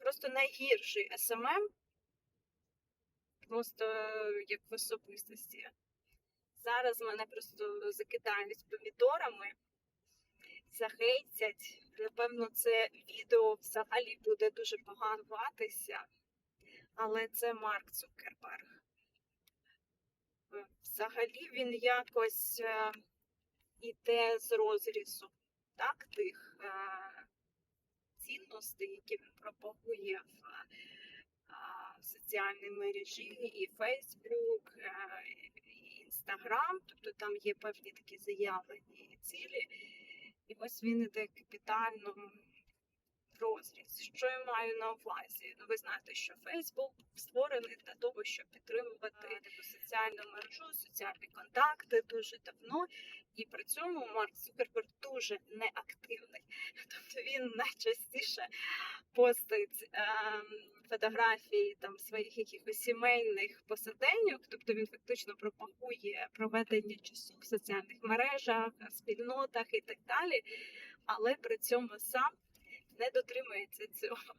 просто найгірший СММ, просто як в особистості. Зараз мене просто закидають помідорами, захейтять. Напевно, це відео взагалі буде дуже погано ватися, але це Марк Цукерберг. Е, Взагалі він якось е, іде з розрізу так, тих е, цінностей, які він пропагує в е, соціальній мережі, і Фейсбук, е, і Інстаграм, тобто там є певні такі заявлені цілі. І ось він іде капітально в розріз. Що я маю на увазі? Ну, ви знаєте, що Фейсбук створений для того, щоб підтримувати таку соціальну мережу, соціальні контакти дуже давно. І при цьому Марк Цукерберг дуже неактивний. Він найчастіше постить ем, фотографії там своїх якихось сімейних посиденьок, тобто він фактично пропагує проведення часу в соціальних мережах, спільнотах і так далі, але при цьому сам не дотримується цього.